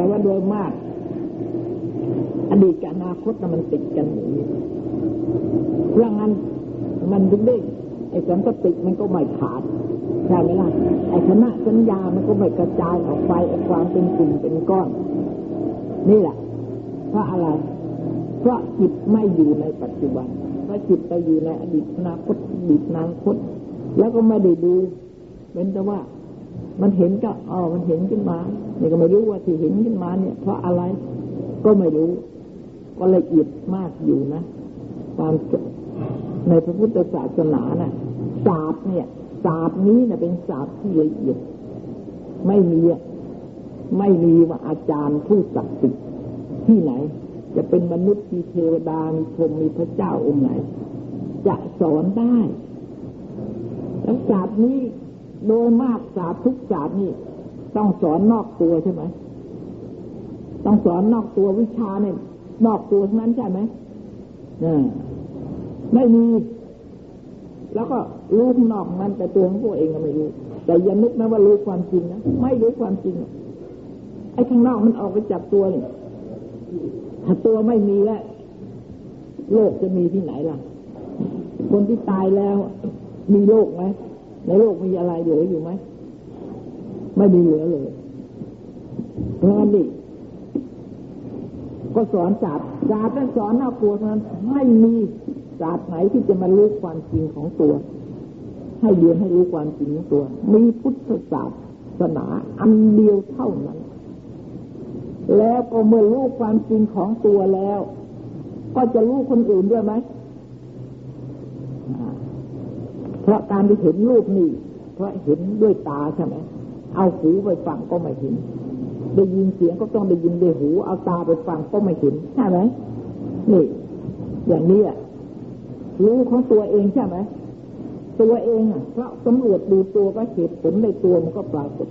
แต่ว่าโดยมาก อดีตกับอนาคตมันติดกันอย่างนี้เพรางั้นมันถึงได้ไอ้สังกติมันก็ไม่ขาดใช่ไหมล่ะไอ้คณะสัญญามันก็ไม่กระจายออกไปไอ้ความเป็นกลุ่มเป็นก้อน นี่แหละเพราะอะไร เพราะจิตไม่อยู่ในปัจจุบันเพราะจิตไปอยู่ในอดีตอนาคตอดีตอนาคต แล้วก็ไม่ได้ดูเป็นแต่ว่า มันเห็นก็อ๋อมันเห็นขึ้นมาเนี่ยก็ไม่รู้ว่าที่เห็นขึ้นมาเนี่ย เพราะอะไรก็ไม่รู้ ก็ละเอียดมากอยู่นะความในพระพุทธศาสนานะ่ะศาสตร์เนี่ยศาสตร์นี้นะเป็นศาสตร์ที่ละเอียด ไม่มีไม่มีว่าอาจารย์ผู้ศักดิ์สิทธิ์ที่ไหน จะเป็นมนุษย์มีเทวดามีพรหมมีพระเจ้าองค์ไหน จะสอนได้แล้วศาสตร์นี้ โดยมากศาสตร์ทุกศาสตร์นี่ ต้องสอนนอกตัวใช่ไหมต้องสอนนอกตัววิชาเนี่ยนอกตัวทั้งนั้นใช่ไหมเนี่ยไม่มี แล้วก็รู้นอกมันแต่ตัวของพวกเองก็ไม่รู้ แต่อย่านึกนะว่ารู้ความจริงนะไม่รู้ความจริงไอ้ข้างนอกมันออกไปจับตัวนี่ถ้าตัวไม่มีแล้วโลกจะมีที่ไหนล่ะ คนที่ตายแล้ว มีโลกไหม ในโลกมีอะไรเหลืออยู่ไหมไม่มีเหลือเลยเพราะงั้นนี่ก็สอนศาสตร์ศาสตร์นั้นสอนน่ากลัวนั้นไม่มีศาสตร์ไหนที่จะมารู้ความจริงของตัว ให้เรียนให้รู้ความจริงของตัว มีพุทธศาสนาอันเดียวเท่านั้น แล้วก็เมื่อรู้ความจริงของตัวแล้ว ก็จะรู้คนอื่นด้วยไหม เพราะการที่เห็นรูปนี่เพราะเห็นด้วยตาใช่ไหมเอาหูไปฟังก็ไม่เห็นได้ยินเสียงก็ต้องได้ยินด้วยหู เอาตาไปฟังก็ไม่เห็นใช่ไหมนี่ อย่างนี้อะรู้ของตัวเองใช่ไหมตัวเองอะเพราะสำรวจดูตัวก็เหตุผลในตัวมันก็ปรากฏ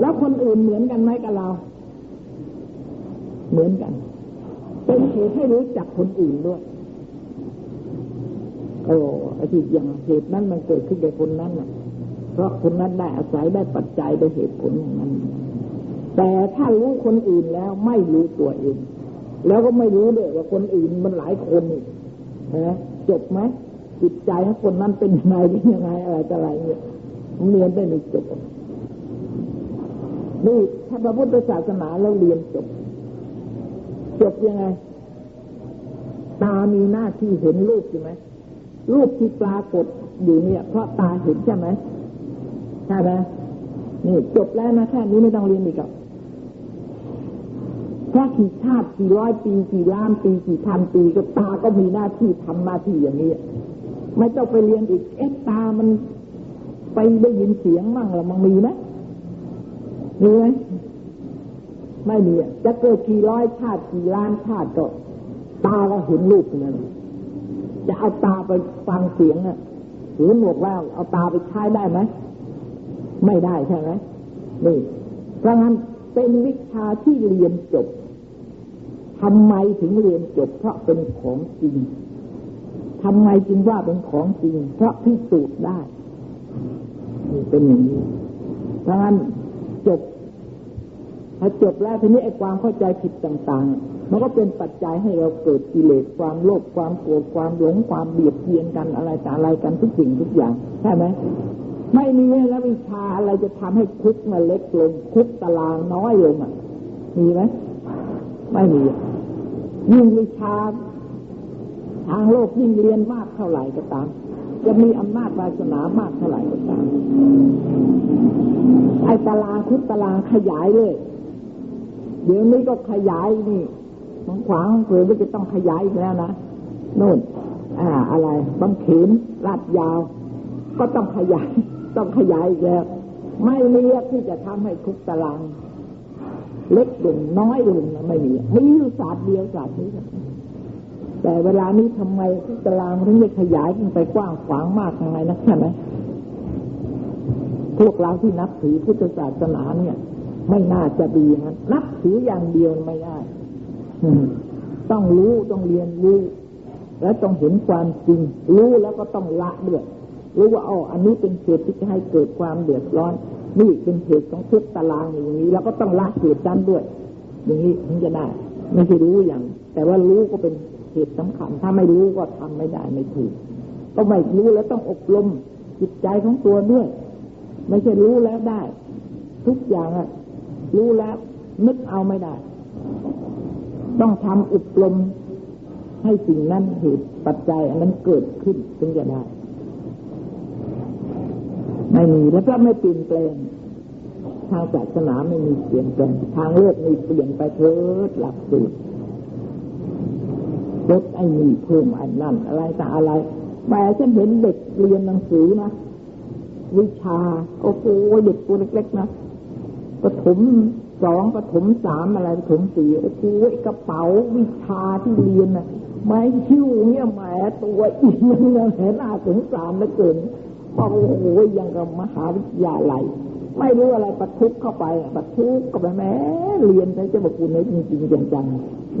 แล้วคนอื่นเหมือนกันไหมกับเรา เหมือนกัน เป็นเหตุให้รู้จักคนอื่นด้วย โอ้ไอ้ที่อย่างเหตุนั้นมันเกิดขึ้นในคนนั้นน่ะ เพราะคนนั้นได้อาศัยได้ปัจจัยได้เหตุผลอย่างนั้น แต่ถ้ารู้คนอื่นแล้วไม่รู้ตัวเอง แล้วก็ไม่รู้ด้วยว่าคนอื่นมันหลายคนนี่นะจบไหมจิตใจของคนนั้นเป็นยังไงเป็นยังไงอะไรอะไรเนี่ยเรียนได้ไม่จบนี่ถ้าพระพุทธศาสนาเราเรียนจบ จบยังไง ตามีหน้าที่เห็นรูปใช่ไหม รูปที่ปรากฏอยู่เนี่ย เพราะตาเห็นใช่ไหมใช่ไหมนี่จบแล้วนะแค่นี้ไม่ต้องเรียนอีกแล้วพระกี่ชาติกี่ร้อยปีกี่ล้านปีกี่พันปีก็ตาก็มีหน้าที่ทำหน้าที่อย่างนี้ ไม่ต้องไปเรียนอีกเอ๊ะตามันไปได้ยินเสียงมั่งหรือมันมีไหมมีไหมไม่มีจะเกิดกี่ร้อยชาติกี่ล้านชาติก็ตาก็เห็นรูปนั่น จะเอาตาไปฟังเสียงอะหูหนวกแล้วเอาตาไปใช้ได้ไหมไม่ได้ใช่ไหมนี่เพราะงั้นเป็นวิชาที่เรียนจบทำไมถึงเรียนจบ เพราะเป็นของจริงทำไมจึงว่าเป็นของจริง เพราะพิสูจน์ได้นี่เป็นอย่างนี้เพราะงั้นจบ พอจบแล้วทีนี้ไอ้ความเข้าใจผิดต่างๆ มันก็เป็นปัจจัยให้เราเกิดกิเลสความโลภความโกรธความหลงความเบียดเบียนกันอะไรต่อะไรกันทุกสิ่งทุกอย่างใช่ไหมไม่มีแล้ววิชาอะไรจะทำให้คุกมาเล็กลงคุกตารางน้อยลงอะ มีไหมไม่มียิ่งวิชาทางโลกยิ่งเรียนมากเท่าไหร่ก็ตาม จะมีอำนาจวาสนามากเท่าไหร่ก็ตามไอ้ตารางคุกตารางขยายเลย เดี๋ยวนี้ก็ขยายนี่ของขวางเผื่อว่าจะต้องขยายอีกแล้วนะโน่น อ่า อะไรบางเขนลาดยาว ก็ต้องขยาย ต้องขยายอีกแล้ว ไม่มีที่จะทำให้คุกตาราง เล็กลงน้อยลงไม่มีมีอยู่ศาสตร์เดียวศาสตร์นี้แต่เวลานี้ทำไมทุกตารางถึงได้ขยายขึ้นไปกว้างขวางมากยังไงนะใช่ไหมพวกเราที่นับถือพุทธศาสนาเนี่ย ไม่น่าจะดีนะนับถืออย่างเดียวไม่ได้ต้องรู้ต้องเรียนรู้ และต้องเห็นความจริง รู้แล้วก็ต้องละด้วยรู้ว่าอ๋ออันนี้เป็นเหตุที่จะให้เกิดความเดือดร้อน นี่เป็นเหตุของทุกตารางอย่างนี้ แล้วก็ต้องละเหตุนั้นด้วย อย่างนี้ถึงจะได้ไม่ใช่รู้อย่าง แต่ว่ารู้ก็เป็นเหตุสำคัญ ถ้าไม่รู้ก็ทำไม่ได้ไม่ถูก ก็ไม่รู้แล้วต้องอบรมจิตใจของตัวด้วย ไม่ใช่รู้แล้วได้ ทุกอย่างอะ รู้แล้วนึกเอาไม่ได้ ต้องทำอบรมให้สิ่งนั้นเหตุปัจจัย อันนั้นเกิดขึ้นถึงจะได้ ไม่มีแล้วก็ไม่เปลี่ยนแปลงทางศาสนาไม่มีเปลี่ยนแปลงทางโลกมีเปลี่ยนไปเถิดหลักสูตรลดไอ้นี่เพิ่มไอ้นั่นอะไรแต่อะไรแม่ฉันเห็นเด็กเรียนหนังสือนะวิชา โอ้โหเด็กตัวเล็กๆนะ ปฐมสองปฐมสามอะไรปฐมสี่โอ้โหกระเป๋าวิชาที่เรียนน่ะไม้คิ้วเนี่ยแหมตัวอีกยังเห็นอาสงสารเหลือเกินโอ้โหยังกับมหาวิทยาลัยไม่รู้อะไรประทุกเข้าไปประทุกก็ไปแม้เรียนใช้เจ้าบุญนี้จริงๆจัง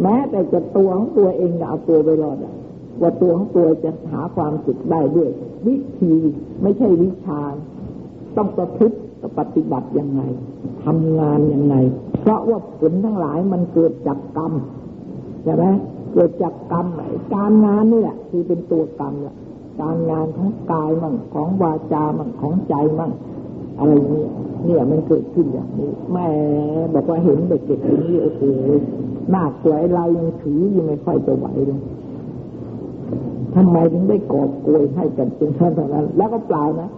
แม้แต่จะตัวของตัวเองจะเอาตัวไปรอดว่าตัวของตัวจะหาความสุขได้ด้วย วิธีไม่ใช่วิชา ต้องประพฤติ ปฏิบัติยังไงทำงานยังไง เพราะว่าผลทั้งหลายมันเกิดจากกรรมใช่ไหมเกิดจากกรรมการงานนี่แหละคือเป็นตัวกรรมแหละการงานของกายมั่งของวาจามั่งของใจมั่งอะไรนี้เนี่ยมันเกิดขึ้นอย่างนี้แม่บอกว่าเห็นเด็กๆอย่างนี้โอ้โหหน้าสวยเรายังถือยังไม่ค่อยจะไหวเลยทำไมถึงได้กอบโกยให้กันจนขนาดนั้น แล้วก็เปล่านะ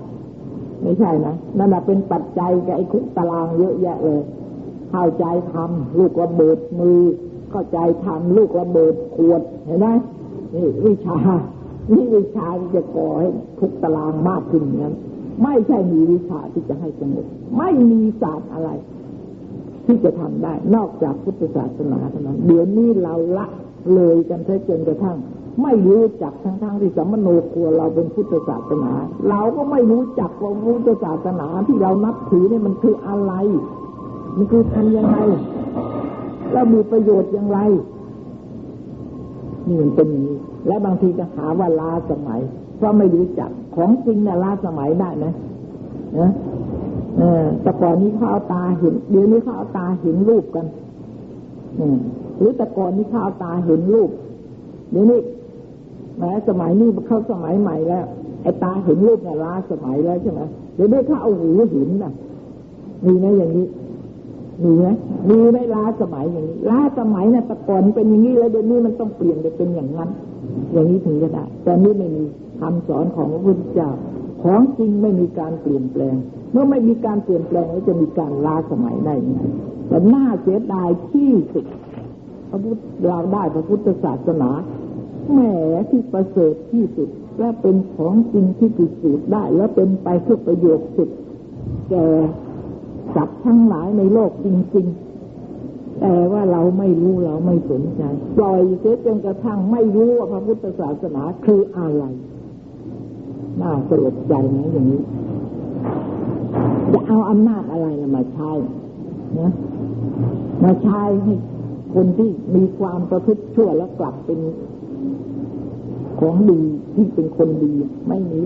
ไม่ใช่นะนั่นเป็นปัจจัยกับไอ้คุกตารางเยอะแยะเลยเข้าใจทำลูกระเบิดมือ เข้าใจทำลูกระเบิดขวดเห็นไหมนี่วิชานี่วิชาที่จะก่อให้ทุกตารางมากขึ้นนั้นไม่ใช่มีวิชาที่จะให้สงบไม่มีศาสตร์อะไร ที่จะทำได้ นอกจากพุทธศาสนาเท่านั้น เดี๋ยวนี้เราละเลยกันแท้จนกระทั่ง ไม่รู้จักทั้งๆที่สัมโนครัวเราเป็นพุทธศาสนา เราก็ไม่รู้จักว่าพุทธศาสนาที่เรานับถือเนี่ยมันคืออะไร มันคือทำยังไงแล้วมีประโยชน์อย่างไรนี่มันเป็นอย่างนี้และบางทีก็หาว่าลาสมัย เพราะไม่รู้จักของจริงเนี่ยลาสมัยได้ไหมนะเออแต่ก่อนนี้เขาเอาตาเห็นเดี๋ยวนี้เขาเอาตาเห็นรูปกันหรือแต่ก่อนนี้เขาเอาตาเห็นรูปเดี๋ยวนี้ แม้สมัยนี้เข้าสมัยใหม่แล้วไอ้ตาเห็นรูปเนี่ยล้าสมัยแล้วใช่ไหมเดี๋ยวนี้เขาเอาหูห็นน่ะมีไหมอย่างนี้มีไหมมีไหมล้าสมัยอย่างนี้ล้าสมัยเนี่ยต่ก่อนเป็นอย่างนี้แล้วเดี๋ยวนี้มันต้องเปลี่ยนไปเป็นอย่างนั้น อย่างนี้ถึงจะได้แต่นี้ไม่มีคำสอนของพระพุทธเจ้าของจริงไม่มีการเปลี่ยนแปลง เมื่อไม่มีการเปลี่ยนแปลงแล้วจะมีการล้าสมัยได้ยังไงแต่น่าเสียดายที่สุดพระพุทธเราได้พระพุทธศาสนา แหมที่ประเสริฐที่สุด และเป็นของจริงที่พิสูจน์ได้ และเป็นไปเพื่อประโยชน์สุดแก่สัตว์ทั้งหลายในโลกจริง ๆ แต่ว่าเราไม่รู้เราไม่สนใจปล่อยเสียจนกระทั่งไม่รู้ว่าพระพุทธศาสนาคืออะไร น่าสลดใจนะอย่างนี้ จะเอาอำนาจอะไรมาใช้นะมาใช้ให้คนที่มีความประพฤติชั่วแล้วกลับเป็น ของดีที่เป็นคนดีไม่มี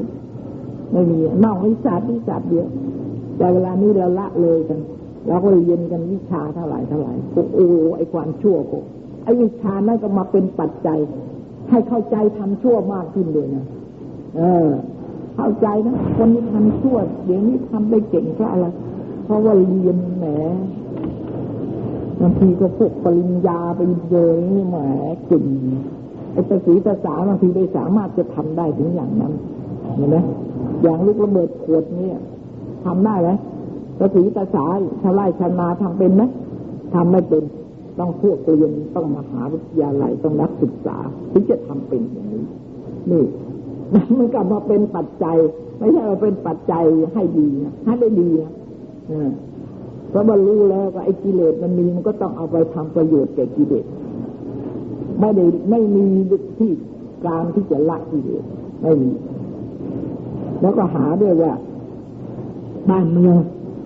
ไม่มีนอกวิชาที่ศาสตร์เดียวแต่เวลานี้เราละเลยกันเราก็เรียนกันวิชาเท่าไหร่เท่าไหร่โอ้ไอความชั่วโกไอวิชานั่นก็มาเป็นปัจจัย ให้เข้าใจทำชั่วมากขึ้นเลยนะเออ เข้าใจนะคนที่ทำชั่วเดี๋ยวนี้ทำได้เก่งเพราะอะไรเพราะว่าเรียนแหมบางทีก็พวกปริญญาไปเจอนี่แหมเก่ง ไอ้ภาษีภาษาบางทีได้สามารถจะทำได้ถึงอย่างนั้นเห็นไหมอย่างลูกระเบิดขวดนี่ทำได้ไหมภาษีภาษาชาวไร่ชาวนาทำเป็นไหมทำไม่เป็นต้องพวกเรียนต้องมหาวิทยาลัยต้องนักศึกษาถึงจะทำเป็นอย่างนี้ นี่มันกลับมาเป็นปัจจัย ไม่ใช่ว่าเป็นปัจจัยให้ดีนะให้ได้ดีนะเพราะบรรลุแล้วก็ไอ้กิเลสมันมีมันก็ต้องเอาไปทำประโยชน์แก่กิเลส ไม่ได้ไม่มีที่การที่จะละกิเลสไม่มี แล้วก็หาด้วยว่า บ้านเมือง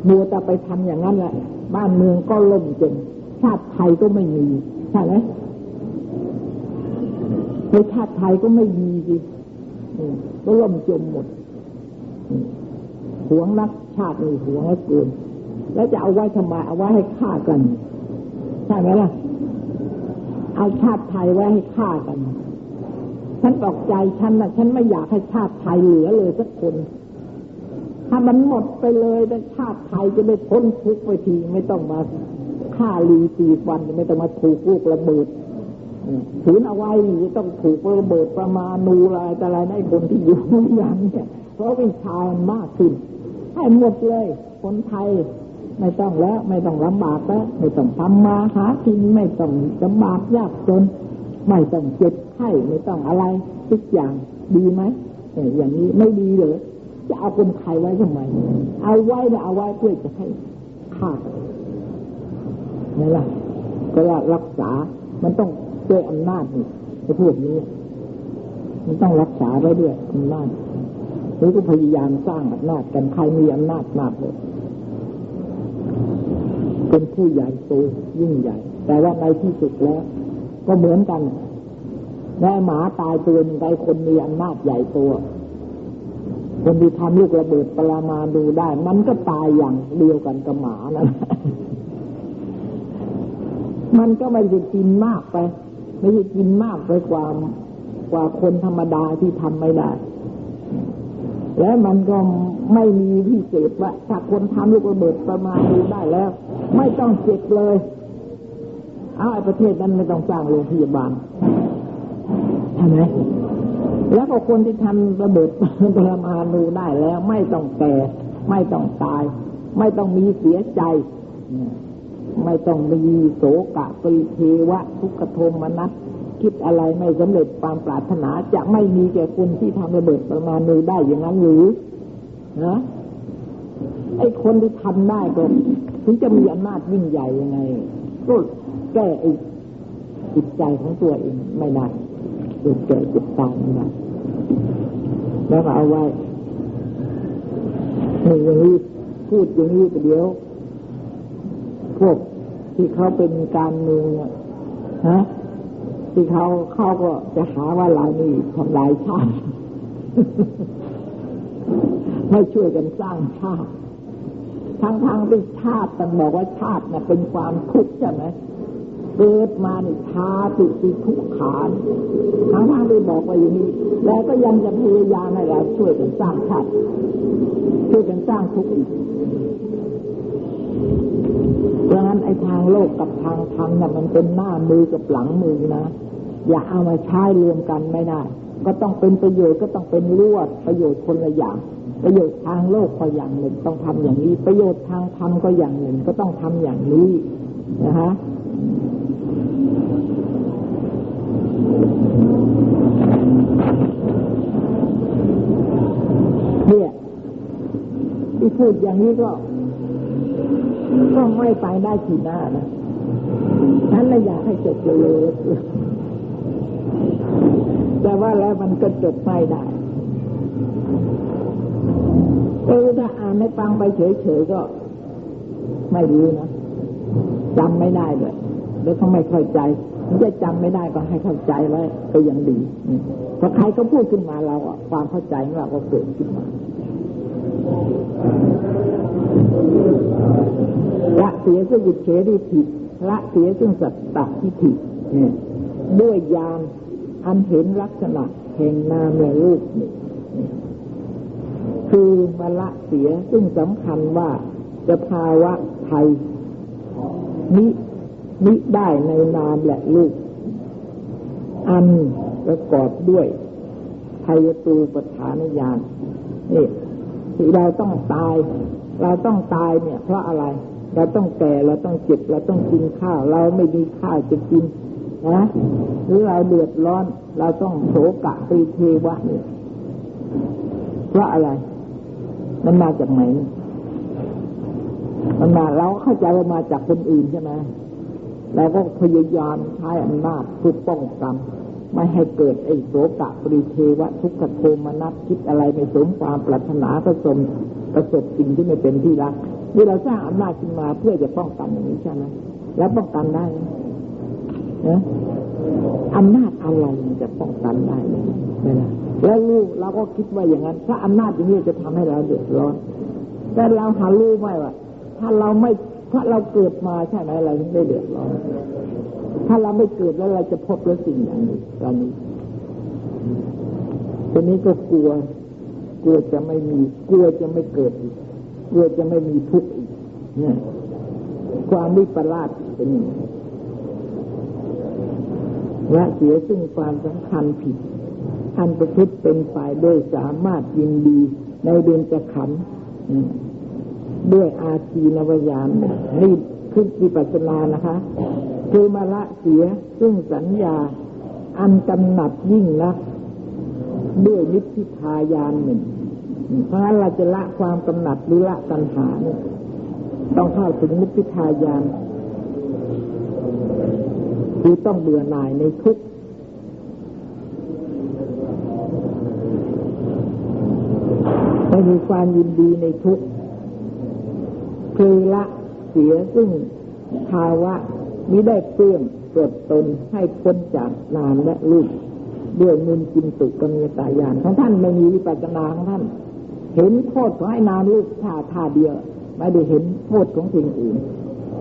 มัวแต่ไปทำอย่างนั้นแหละ บ้านเมืองก็ล่มจนชาติไทยก็ไม่มีใช่ไหมในชาติไทยก็ไม่มีสิก็ล่มจมหมดหวงนักชาตินี่หวงแล้วเกินแล้วจะเอาไว้ทำไมเอาไว้ให้ฆ่ากันชช่ไหมล่ะ เอาชาติไทยไว้ให้ฆ่ากัน ฉันตอกใจฉันนะฉันไม่อยากให้ชาติไทยเหลือเลยสักคน ถ้ามันหมดไปเลยแต่ชาติไทยจะได้พ้นทุกข์ไปทีไม่ต้องมาฆ่าลีตีฟันไม่ต้องมาถูกลูกระเบิดถืนเอาไว้จะต้องถูกระเบิดประมาณนูอะไรแต่อะไรในคนที่อยู่อย่างนี้เพราะวิชามันมากขึ้นให้หมดเลยคนไทย ไม่ต้องแล้วไม่ต้องลำบากแล้วไม่ต้องทำมาหากินไม่ต้องลำบากยากจน ไม่ต้องเจ็บไข้ไม่ต้องอะไรทุกอย่างดีไหมอย่างนี้ไม่ดีเลยจะเอาคนไทยไว้ทำไม เอาไว้นะเอาไว้เพื่อจะให้ฆ่านี่แหละก็ว่ารักษา มันต้องด้วยอำนาจนี่ไอ้พวกนี้ มันต้องรักษาไว้ด้วยอำนาจนี่ก็พยายามสร้างอำนาจกันใครมีอำนาจมากเลย เป็นผู้ใหญ่โตยิ่งใหญ่ แต่ว่าในที่สุดแล้ว ก็เหมือนกันแม่หมาตายตัวหนึ่งใครคนมีอำนาจใหญ่ตัวคนที่ทำลูกระเบิดปรามาดูได้ มันก็ตายอย่างเดียวกันกับหมานะมันก็ไม่ได้กินมากไป ไม่ได้กินมากไปกว่ากว่าคนธรรมดาที่ทำไม่ได้ แล้วมันก็ไม่มีพิเศษว่าถ้าคนทำลูกระเบิดประมาณดูได้แล้ว ไม่ต้องเจ็บเลยเอาประเทศนั้นไม่ต้องสร้างโรงพยาบาลใช่ไหมแล้วก็คนที่ทำระเบิดปรมาณูได้แล้ว ไม่ต้องแก่ ไม่ต้องตาย ไม่ต้องมีเสียใจ ไม่ต้องมีโศกะปริเทวะ ทุกขโทมนัสคิดอะไรไม่สำเร็จความปรารถนาจะไม่มีแก่คนที่ทำระเบิดประมาณนูได้อย่างนั้นหรือนะ ไอ้คนที่ทำได้ก็ถึงจะมีอำนาจยิ่งใหญ่ยังไง ก็แก้ไอ้จิตใจของตัวเองไม่ได้จิตแก่จิตตายไม่ได้แล้วก็เอาไว้นี่อย่างนี้พูดอย่างนี้ปเดี๋ยว พวกที่เขาเป็นการเมืองฮะที่เขาเขาก็จะหาว่าเรานี่ทำลายชาติไม่ช่วยกันสร้างชาติ ทั้งทางที่ชาติแต่บอกว่าชาติน่ะเป็นความทุกข์ใช่ไหมเกิดมาในชาติติทุกขานทั้งทางที่บอกว่าอย่างนี้ แล้วก็ยังจะพยายามให้เราช่วยกันสร้างชาติช่วยกันสร้างทุกข์อีกเพราะงั้นไอ้ทางโลกกับทางธรรมน่ะมันเป็นหน้ามือกับหลังมือนะอย่าเอามาใช้รวมกันไม่ได้ ก็ต้องเป็นประโยชน์ก็ต้องเป็นรวดประโยชน์คนละอย่าง ประโยชน์ทางโลกก็อย่างหนึ่งต้องทำอย่างนี้ ประโยชน์ทางธรรมก็อย่างหนึ่งก็ต้องทำอย่างนี้นะฮะเนี่ยที่พูดอย่างนี้ก็ก็ไม่ไปได้ทีหน้านะฉันเลยอยากให้จบเลยแต่ว่าแล้วมันก็จบไม่ได้ เออถ้าอ่านให้ฟังไปเฉยๆก็ไม่รู้นะจำไม่ได้เลยแล้วก็ไม่เข้าใจมันจะจำไม่ได้ก็ให้เข้าใจไว้ก็ยังดีพราะใครก็พูดขึ้นมาเราอะความเข้าใจของเราก็เกิดขึ้นมาละเสียซึ่งอุเฉดิถิละเสียซึ่งสัตตทิฏฐิด้วยยานอันเห็นลักษณะแห่งนามและรูปนี่ คือมาละเสียซึ่งสำคัญว่าจะภาวะไทยนินิได้ในนามและรูปอันประกอบด้วยไทยตูปฐานญาณนี่ที่เราต้องตาย เราต้องตายเนี่ย เพราะอะไร เราต้องแก่เราต้องเจ็บเราต้องกินข้าว เราไม่มีข้าวจะกินนะหรือเราเดือดร้อน เราต้องโศกะปีเทวะเนี่ยเพราะอะไร มันมาจากไหน มันมาเราเข้าใจว่ามาจากคนอื่นใช่ไหมเราก็พยายามใช้อำนาจเพื่อป้องกันไม่ให้เกิดไอ้โสกะปริเทวะทุกขโทมนัสคิดอะไรไม่สมความปรารถนาประสมประสบสิ่งที่ไม่เป็นที่รักนี่เราสร้างอำนาจขึ้นมาเพื่อจะป้องกันอย่างนี้ใช่ไหมแล้วป้องกันได้นะอำนาจอะไรมันจะป้องกันได้เนี่ยนะ แล้วลูกเราก็คิดว่าอย่างนั้น ถ้าอำนาจอย่างนี้จะทำให้เราเดือดร้อน แต่เราหารู้ไหมว่า ถ้าเราไม่ราเราเกิดมาใช่ไหมเราไม่เดือดร้อน ถ้าเราไม่เกิดแล้วเราจะพบแล้วสิ่งอย่างนี้ตอนนี้ทีนี้ก็กลัว กลัวจะไม่มี กลัวจะไม่เกิดอีกกลัวจะไม่มีทุกข์อีกเนี่ยความวิปลาสเป็นอย่างนี้และเสียซึ่งความสำคัญผิด อันประพฤติเป็นไปโดยสามารถยินดีในเดือนจะขันด้วยอาชีนวยานนี่คือวิปัสนานะคะ คือมาละเสียซึ่งสัญญาอันกำหนัดยิ่งนักด้วยนิพพิทายานหนึ่ง เพราะฉะนั้นเราจะละความกำหนัดหรือละตัณหาเนี่ยต้องเข้าถึงนิพพิทายานคือต้องเบื่อหน่ายในทุก ไม่มีความยินดีในทุกคือละเสียซึ่งภาวะมิได้เปื้อนกดตนให้พ้นจากนามและรูปด้วยมุนจินตุกมีตายานของท่านไม่มีวิปัสสนาของท่าน เห็นโทษของไอ้นามรูปท่าท่าเดียว ไม่ได้เห็นโทษของสิ่งอื่น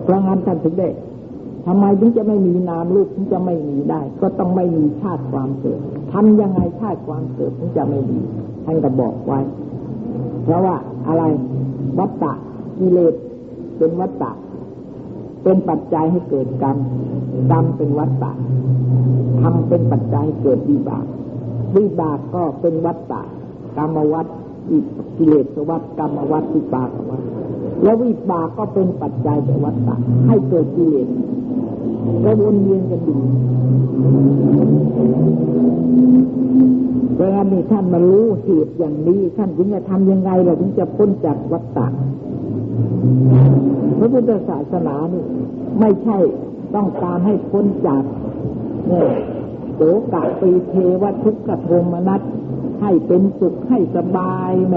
เพราะงั้นท่านถึงได้ทำไมถึงจะไม่มีนามรูปถึงจะไม่มีได้ ก็ต้องไม่มีชาติความเกิดทำยังไงชาติความเกิดถึงจะไม่มีท่านก็บอกไว้ เพราะว่าอะไรวัตตะกิเลสเป็นวัตตะเป็นปัจจัยให้เกิดกรรมกรรมเป็นวัตตะทำเป็นปัจจัยให้เกิดวิบากวิบากก็เป็นวัตตะกรรมวัตกิเลสวัตกรรมวัตวิบากวัตแล้ววิบากก็เป็นปัจจัยแก่วัตตะให้เกิดกิเลส แล้วนเวียนกันอยู่เพราะงั้นนี่ท่านมารู้เหตุอย่างนี้ ท่านถึงจะทำยังไงเราถึงจะพ้นจากวัฏฏะพระพุทธศาสนานี่ ไม่ใช่ต้องการให้พ้นจากเนี่ยโสกะปีเทวทุกขโทมนัสให้เป็นสุขให้สบายแหม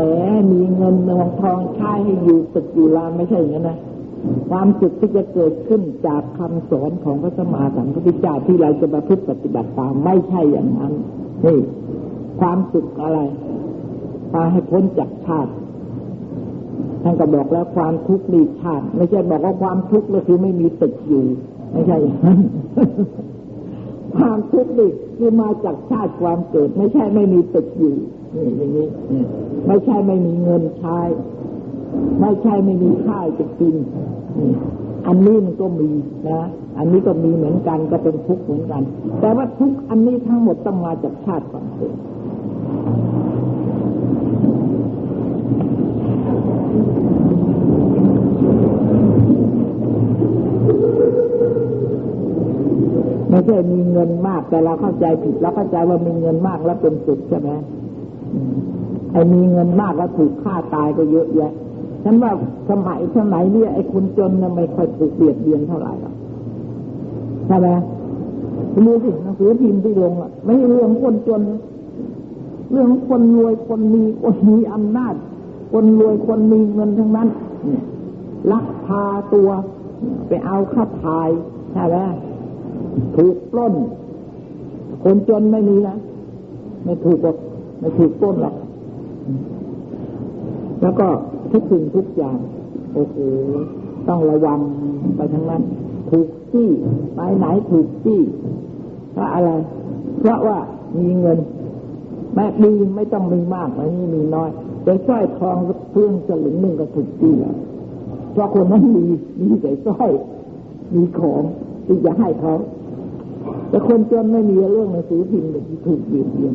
มีเงินเงินทองใช้ให้อยู่ตึกอยู่ลาไม่ใช่อย่างนั้นนะ ความสุขที่จะเกิดขึ้นจากคำสอนของพระสมมาสัมพุทธเจ้าที่เราจะประพฤติปฏิบัติตามไม่ใช่อย่างนั้นนี่ความสุขอะไรพาให้พ้นจากชาติท่านก็บอกแล้วความทุกข์มีชาติ ไม่ใช่บอกว่าความทุกข์ก็คือไม่มีตึกอยู่ ไม่ใช่อย่างนั้นความทุกข์นี่คือมาจากชาติความเกิด ไม่ใช่ไม่มีตึกอยู่นี่อย่างนี้ไม่ใช่ไม่มีเงินใช้ ไม่ใช่ไม่มีข้าวจะกิน อันนี้มันก็มีนะ อันนี้ก็มีเหมือนกันก็เป็นทุกข์เหมือนกัน แต่ว่าทุกอันนี้ทั้งหมดต้องมาจากชาติความเกิดไม่ใช่มีเงินมากแต่เราเข้าใจผิดเราเข้าใจว่ามีเงินมากแล้วเป็นสุขใช่ไหมไอ้มีเงินมากแล้วถูกฆ่าตายก็เยอะแยะ ฉันว่าสมัยสมัยนี้ไอ้คนจนเนี่ยไม่ค่อยถูกเบียดเบียนเท่าไหร่หรอกใช่ไหมดูสิหนังสือพิมพ์ที่ลงอะ ไม่ใช่เรื่องคนจน เรื่องคนรวยคนมีคนมีอำนาจ คนรวยคนมีเงินทั้งนั้นลักพาตัว ไปเอาข้าทายใช่ไหมถูกปล้น คนจนไม่มีนะไม่ถูกกไม่ถูกปล้นหรอกแล้วก็ ทุกสิ่งทุกอย่าง โอ้โหต้องระวังไปทั้งนั้น ถูกจี้ไปไหนถูกจี้เพราะอะไร เพราะว่ามีเงิน แม้ดีไม่ต้องมีมากไม่มีมีน้อยแต่สร้อยทองเครื่องสลึงหนึ่งก็ถูกจี้แล้วเพราะคนนั้นมีมีแต่สร้อยมีของที่จะให้เขาแต่คนจนไม่มีเรื่องในสือพิมพ์ที่ถูกเบียดเบียน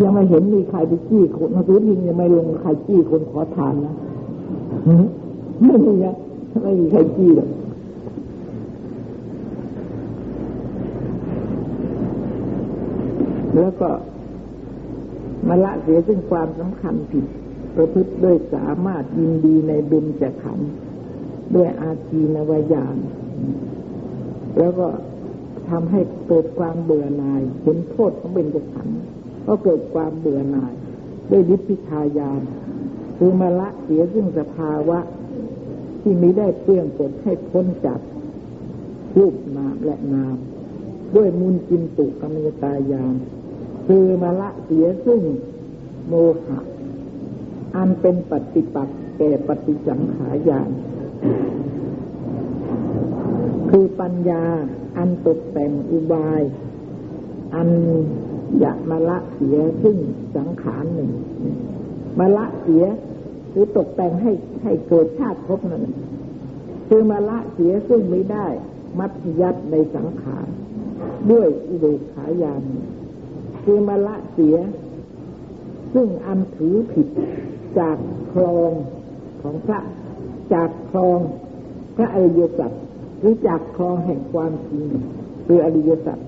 ยังไม่เห็นมีใครไปจี้คนหนังสือพิมพ์ยังไม่ลงใครจี้คนขอทานนะไม่มีอะไม่มีใครจี้หรอกแล้วก็มาละเสียซึ่งความสำคัญผิด ประพฤติด้วยสามารถยินดีในบุญจะขันด้วยอาชีนวายาน แล้วก็ทำให้เกิดความเบื่อหน่ายเห็นโทษของเบญจขันธ์ ก็เกิดความเบื่อหน่าย ด้วยนิพพิทายานคือมาละเสียซึ่งสภาวะ ที่มิได้เปลี่ยนผลให้พ้นจากรูปนามและนาม ด้วยมุนจินตุกรรมตายานคือมาละเสียซึ่งโมหะ อันเป็นปฏิปักษ์แก่ปฏิสังขายานคือปัญญาอันตกแต่งอุบาย อัน อยามาละเสียซึ่งสังขารหนึ่งมาละเสียหรือตกแต่งให้ให้เกิดชาติภพนั่นคือมาละเสียซึ่งไม่ได้ มัธยัตในสังขารด้วยอุเบกขายานคือมาละเสีย ซึ่งอันถือผิดจากคลองของพระจากคลองพระอริยสัจหรือจากคลองแห่งความจริงคืออริยสัจ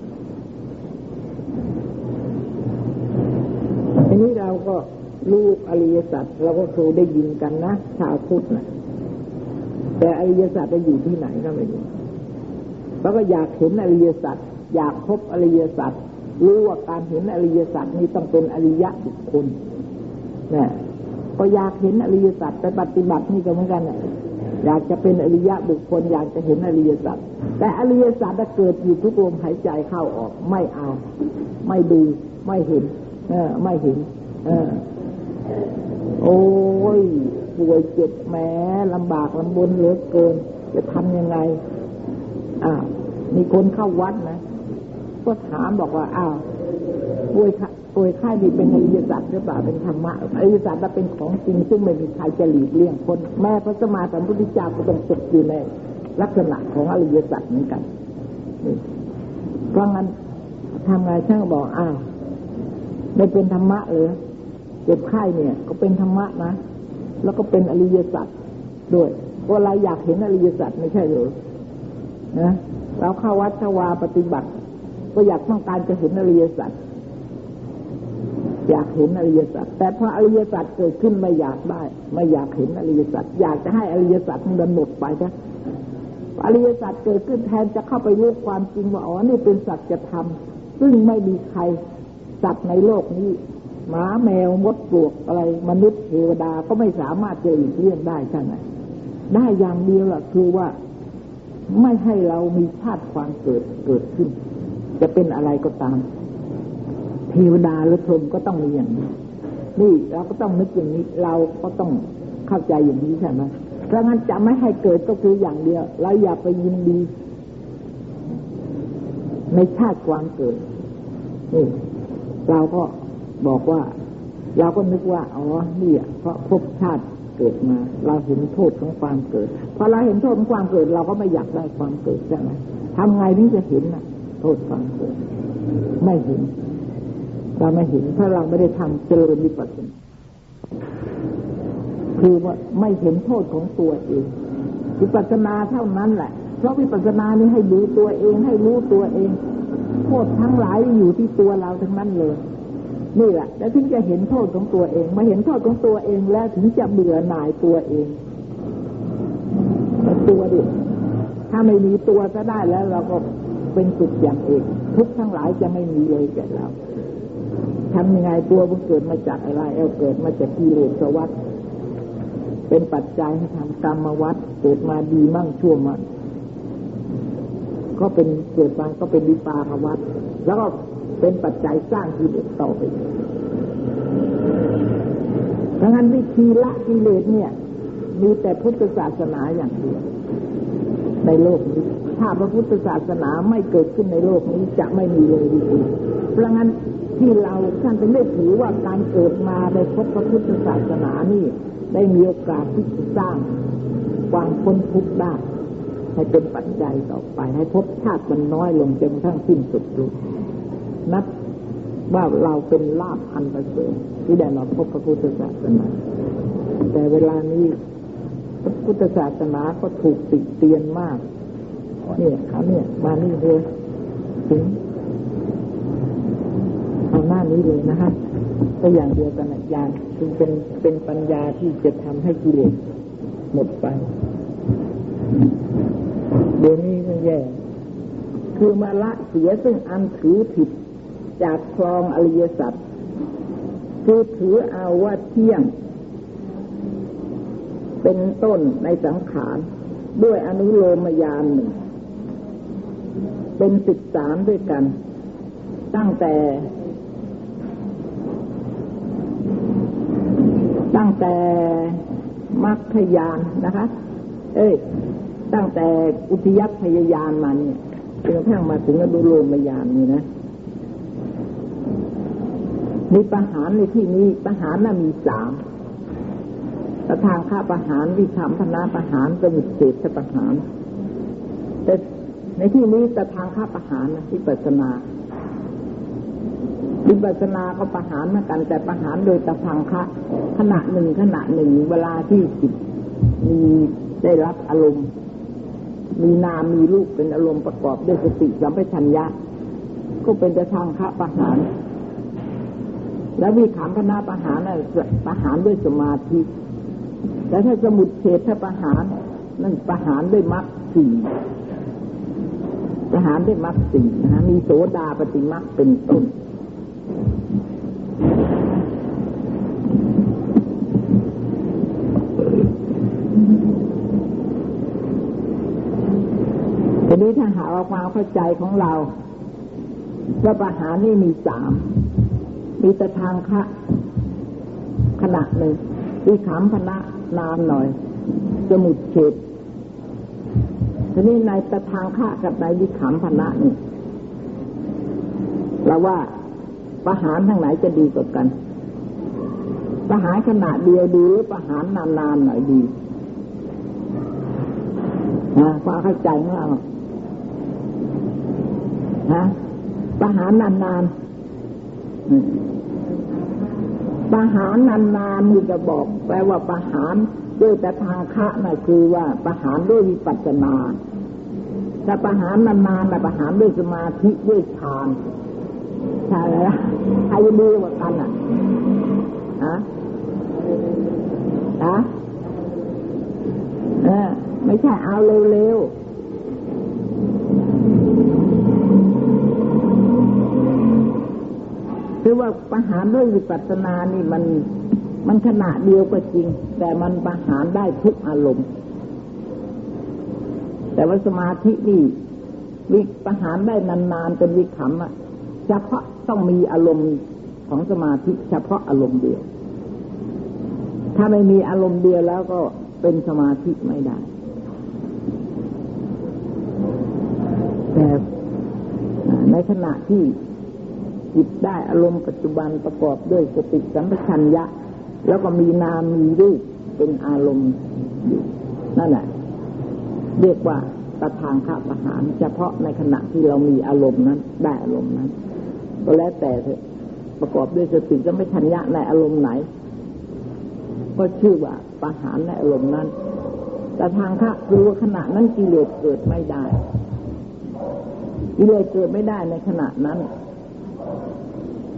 นี้เราก็รู้อริยสัจเราก็เคยได้ยินกันนะชาวพุทธนะแต่อริยสัจจะอยู่ที่ไหนก็ไม่รู้เราก็อยากเห็นอริยสัจอยากพบอริยสัจรู้ว่าการเห็นอริยสัจนี้ต้องเป็นอริยะบุคคลนะก็อยากเห็นอริยสัจไปปฏิบัตินี่ก็เหมือนกันนะอยากจะเป็นอริยะบุคคล อยากจะเห็นอริยสัจแต่อริยสัจจะเกิดอยู่ทุกลมหายใจเข้าออก ไม่เอา ไม่ดูไม่เห็น ไม่เห็นเออโอ้ยป่วยเจ็บแม้ลำบากลำบนเหลือเกิน จะทำยังไง อ้าว มีคนเข้าวัดนะ ก็ถามบอกว่า อ้าวป่วยป่วยไข้ดีเป็นอริยสัจหรือเปล่าเป็นธรรมะอริยสัจจะเป็นของจริง ซึ่งไม่มีใครจะหลีกเลี่ยงคน แม่พระสมมาสัมพุทธเจ้าก็ต้องตกอยู่ในลักษณะของอริยสัจเหมือนกันเพราะงั้นทำไงช่างบอกอ้าว ไม่เป็นธรรมะเลยเจ็บไข้เนี่ย ก็เป็นธรรมะนะ แล้วก็เป็นอริยสัจด้วยเวลาอยากเห็นอริยสัจไม่ใช่หรือนะเราเข้าวัดชวาปฏิบัติ ก็อยากต้องการจะเห็นอริยสัจอยากเห็นอริยสัจแต่พออริยสัจเกิดขึ้นไม่อยากได้ ไม่อยากเห็นอริยสัจอยากจะให้อริยสัจมันหมดไปซะอริยสัจเกิดขึ้นแทนจะเข้าไปรู้ความจริงว่าอ๋อนี่เป็นสัจธรรมซึ่งไม่มีใคร สัตว์ในโลกนี้ หมาแมวมดปลวกอะไร มนุษย์เทวดาก็ไม่สามารถจะหลีกเลี่ยงได้ใช่ไหมได้อย่างเดียวล่ะคือว่าไม่ให้เรามีชาติความเกิดเกิดขึ้น จะเป็นอะไรก็ตาม เทวดาหรือพรหมก็ต้องมีอย่างนี้นี่เราก็ต้องนึกอย่างนี้เราก็ต้องเข้าใจอย่างนี้ใช่ไหมเพราะงั้นจะไม่ให้เกิดก็คืออย่างเดียวเราอย่าไปยินดี ในชาติความเกิดนี่ เราก็บอกว่า เราก็นึกว่าอ๋อนี่เพราะภพชาติเกิดมา เราเห็นโทษของความเกิดพอเราเห็นโทษของความเกิด เราก็ไม่อยากได้ความเกิดใช่ไหมทำไงถึงจะเห็นน่ะโทษความเกิด ไม่เห็น เราไม่เห็นถ้าเราไม่ได้ทำเจริญวิปัสสนาคือว่าไม่เห็นโทษของตัวเองวิปัสสนาเท่านั้นแหละเพราะวิปัสสนานี้ให้ดูตัวเองให้รู้ตัวเอง โทษทั้งหลายอยู่ที่ตัวเราทั้งนั้นเลย นี่แหละแล้วถึงจะเห็นโทษของตัวเองมาเห็นโทษของตัวเองแล้วถึงจะเบื่อหน่ายตัวเองตัวดิถ้าไม่มีตัวจะได้แล้วเราก็เป็นสุดอย่างเองทุกทั้งหลายจะไม่มีเลยแก่เราทำยังไงตัวมันเกิดมาจากอะไรเอลเกิดมาจากกิเลสวัฏเป็นปัจจัยให้ทำกรรมวัฏเกิดมาดีมั่งชั่วมั่ง ก็เป็นเกิดมาก็เป็นวิปากวัฏแล้วก็เป็นปัจจัยสร้างกิเลสต่อไปดังนั้นวิธีละกิเลสเนี่ย มีแต่พุทธศาสนาอย่างเดียวในโลกนี้ ถ้าพระพุทธศาสนาไม่เกิดขึ้นในโลกนี้จะไม่มีเลยจริงเพราะงั้นที่เราท่านจะไม่ถือว่าการเกิดมาในพบพระพุทธศาสนานี่ ได้มีโอกาสที่จะสร้างความพ้นทุกข์ได้ ให้เป็นปัจจัยต่อไป ให้พบชาติมันน้อยลงจนทั้งสิ้นสุดลงนับว่าเราเป็นลาภอันประเสริฐที่ได้มาพบพระพุทธศาสนาแต่เวลานี้พระพุทธศาสนาก็ถูกติเตียนมาก เนี่ยเขาเนี่ย มานี่เลยถึงเอาหน้านี้เลยนะฮะก็อย่างเดียวกันนะยานจึงเป็นเป็นปัญญาที่จะทำให้กิเลสหมดไป เดี๋ยวนี้มันแย่ คือมาละเสียซึ่งอันถือผิดจากคลองอริยสัจคือถือเอาว่าเที่ยง เป็นต้นในสังขารด้วยอนุโลมยานหนึ่ง เป็นสิบสามด้วยกัน ตั้งแต่ ตั้งแต่มรรคยานนะคะ เอ้ย ตั้งแต่อุทยักพยายานมาเนี่ยจนกระทั่งมาถึงอนุโลมยานนี่นะมีประหารในที่นี้ประหารน่ะมีสามประทางค่าประหารวิธรรมพนาประหารสมุทเศษประหาร แต่ในที่นี้แต่ทางค่าประหารนะที่ปัสนาวิปัสนาก็ประหารเหมือนกันแต่ประหารโดยตะพังคะขณะหนึ่งขณะหนึ่งเวลาที่จิตมีได้รับอารมณ์ มีนามมีรูปเป็นอารมณ์ประกอบด้วยสติสัมปชัญญะ ก็เป็นตะทางคะประหาร แล้ววิขามพนาประหารน่ะประหารด้วยสมาธิแต่ถ้าสมุดเฉทถ้าประหารนั่นประหารด้วยมรรคสี่ประหารด้วยมรรคสี่นะฮะมีโสดาปฏิมรรคเป็นต้น ที นี้ถ้าหาว่าความเข้าใจของเราว่าประหารนี่มีสาม มีต่ทางคะขณะหนึ่งวิขามพนะนานหน่อยสมุดเฉดทีนี้ในตะทางคะกับในวิขามพนะนี่เราว่าประหารทางไหนจะดีกว่ากัน ประหารขณะเดียวดีหรือประหารนานๆหน่อยดีนะความเข้าใจของเรา ฮะประหารนานๆอืมประหารนานๆนี่จะบอก แปลว่าประหารด้วยแต่ทางคะน่ะคือว่าประหารด้วยวิปัสสนาถ้าประหารนานๆน่ะประหารด้วยสมาธิด้วยฌานใช่ไหมล่ะใครจะดีกว่ากันอะฮะฮะเออไม่ใช่เอาเร็วๆ คือว่าประหารด้วยวิปัสสนานี่มันมันขณะเดียวก็จริง แต่มันประหารได้ทุกอารมณ์ แต่ว่าสมาธินี่วิประหารได้นานๆเป็นวิขำอะเฉพาะต้องมีอารมณ์ของสมาธิเฉพาะอารมณ์เดียว ถ้าไม่มีอารมณ์เดียวแล้วก็เป็นสมาธิไม่ได้ แต่ในขณะที่ จิตได้อารมณ์ปัจจุบันประกอบด้วยสติสัมปชัญญะ แล้วก็มีนามมีรูปเป็นอารมณ์อยู่นั่นแหละเรียกว่าตะทางข้าประหาร เฉพาะในขณะที่เรามีอารมณ์นั้น ได้อารมณ์นั้นก็แล้วแต่ประกอบด้วยสติสัมปชัญญะในอารมณ์ไหน ก็ชื่อว่าประหารในอารมณ์นั้น แต่ทางข้าคือว่าขณะนั้นกิเลสเกิดไม่ได้กิเลสเกิดไม่ได้ในขณะนั้น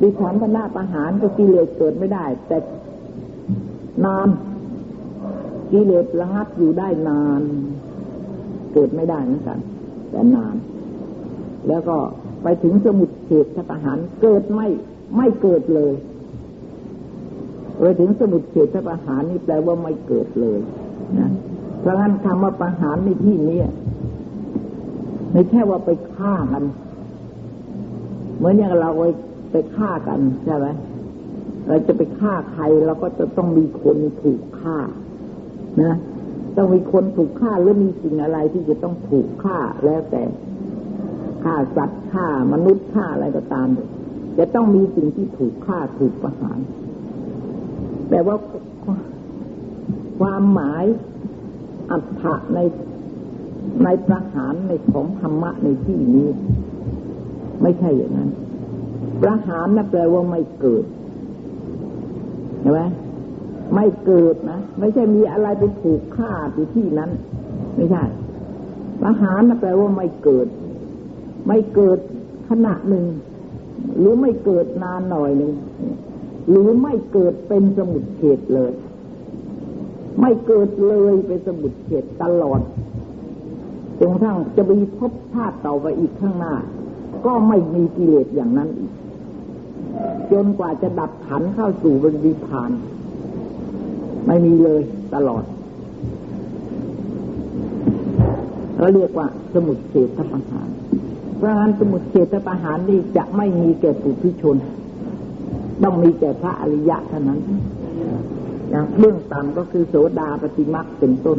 ดิฉันพนาประหารก็กิเลสเกิดไม่ได้ แต่นานกิเลสระงับอยู่ได้นาน เกิดไม่ได้เหมือนกัน แต่นาน แล้วก็ไปถึงสมุดเฉดประหารเกิดไม่ไม่เกิดเลยไปถึงสมุดเฉดประหารนี่แปลว่าไม่เกิดเลยนะเพราะงั้นคำว่าประหารในที่นี้ไม่ใช่ว่าไปฆ่ากัน เหมือนอย่างเราไป ไปฆ่ากันใช่ไหมเราจะไปฆ่าใครเราก็จะต้องมีคนถูกฆ่า นะต้องมีคนถูกฆ่าหรือมีสิ่งอะไรที่จะต้องถูกฆ่าแล้วแต่ฆ่าสัตว์ฆ่ามนุษย์ฆ่าอะไรก็ตาม จะต้องมีสิ่งที่ถูกฆ่าถูกประหาร แต่ว่าความหมายอัตถะในในประหารในของธรรมะในที่นี้ ไม่ใช่อย่างนั้น ประหารนั่นแปลว่าไม่เกิดเห็นไหมไม่เกิดนะไม่ใช่มีอะไรไปถูกฆ่าอยู่ที่นั้น ไม่ใช่ประหารนั่นแปลว่าไม่เกิด ไม่เกิดขณะหนึ่ง หรือไม่เกิดนานหน่อยหนึ่งหรือไม่เกิดเป็นสมุดเขตเลย ไม่เกิดเลยเป็นสมุดเขตตลอดจนกระทั่งจะมีพบชาติต่อไปอีกข้างหน้า ก็ไม่มีกิเลสอย่างนั้นอีก จนกว่าจะดับขันเข้าสู่บริพาน ไม่มีเลยตลอดเราเรียกว่าสมุดเฉทประหาร เพราะฉะนั้นสมุดเฉทประหารนี่จะไม่มีแก่ปุถุชน ต้องมีแก่พระอริยะเท่านั้นอย่างเบื้องต่ำก็คือโสดาปฏิมักเป็นต้น